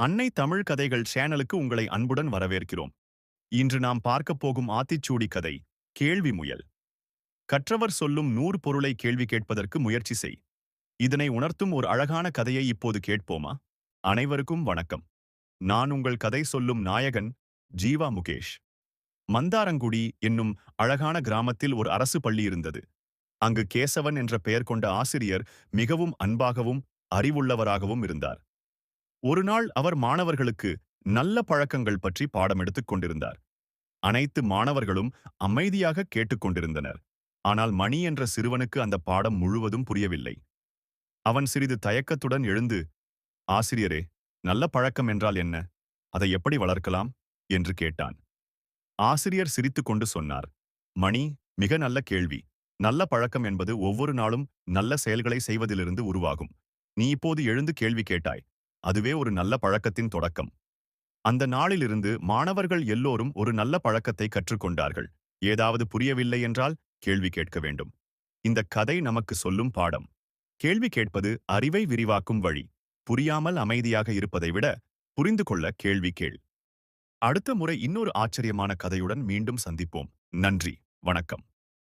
அன்னை தமிழ் கதைகள் சேனலுக்கு உங்களை அன்புடன் வரவேற்கிறோம். இன்று நாம் பார்க்கப் போகும் ஆத்திச்சூடி கதை கேள்வி முயல். கற்றவர் சொல்லும் நூறு பொருளை கேள்வி கேட்பதற்கு முயற்சி செய். இதனை உணர்த்தும் ஒரு அழகான கதையை இப்போது கேட்போமா? அனைவருக்கும் வணக்கம். நான் உங்கள் கதை சொல்லும் நாயகன் ஜீவா முகேஷ். மந்தாரங்குடி என்னும் அழகான கிராமத்தில் ஒரு அரசு பள்ளி இருந்தது. அங்கு கேசவன் என்ற பெயர் கொண்ட ஆசிரியர் மிகவும் அன்பாகவும் அறிவுள்ளவராகவும் இருந்தார். ஒரு நாள் அவர் மாணவர்களுக்கு நல்ல பழக்கங்கள் பற்றி பாடம் எடுத்துக் கொண்டிருந்தார். அனைத்து மாணவர்களும் அமைதியாக கேட்டுக்கொண்டிருந்தனர் ஆனால் மணி என்ற சிறுவனுக்கு அந்த பாடம் முழுவதும் புரியவில்லை. அவன் சிறிது தயக்கத்துடன் எழுந்து ஆசிரியரே நல்ல பழக்கம் என்றால் என்ன? அதை எப்படி வளர்க்கலாம்? என்று கேட்டான். ஆசிரியர் சிரித்துக்கொண்டு சொன்னார் மணி மிக நல்ல கேள்வி. நல்ல பழக்கம் என்பது ஒவ்வொரு நாளும் நல்ல செயல்களை செய்வதிலிருந்து உருவாகும். நீ இப்போது எழுந்து கேள்வி கேட்டாய். அதுவே ஒரு நல்ல பழக்கத்தின் தொடக்கம். அந்த நாளிலிருந்து மாணவர்கள் எல்லோரும் ஒரு நல்ல பழக்கத்தை கற்றுக்கொண்டார்கள். ஏதாவது புரியவில்லை என்றால் கேள்வி கேட்க வேண்டும். இந்த கதை நமக்கு சொல்லும் பாடம். கேள்வி கேட்பது அறிவை விரிவாக்கும் வழி. புரியாமல் அமைதியாக இருப்பதை விட புரிந்து கொள்ள கேள்வி கேள். அடுத்த முறை இன்னொரு ஆச்சரியமான கதையுடன் மீண்டும் சந்திப்போம். நன்றி. வணக்கம்.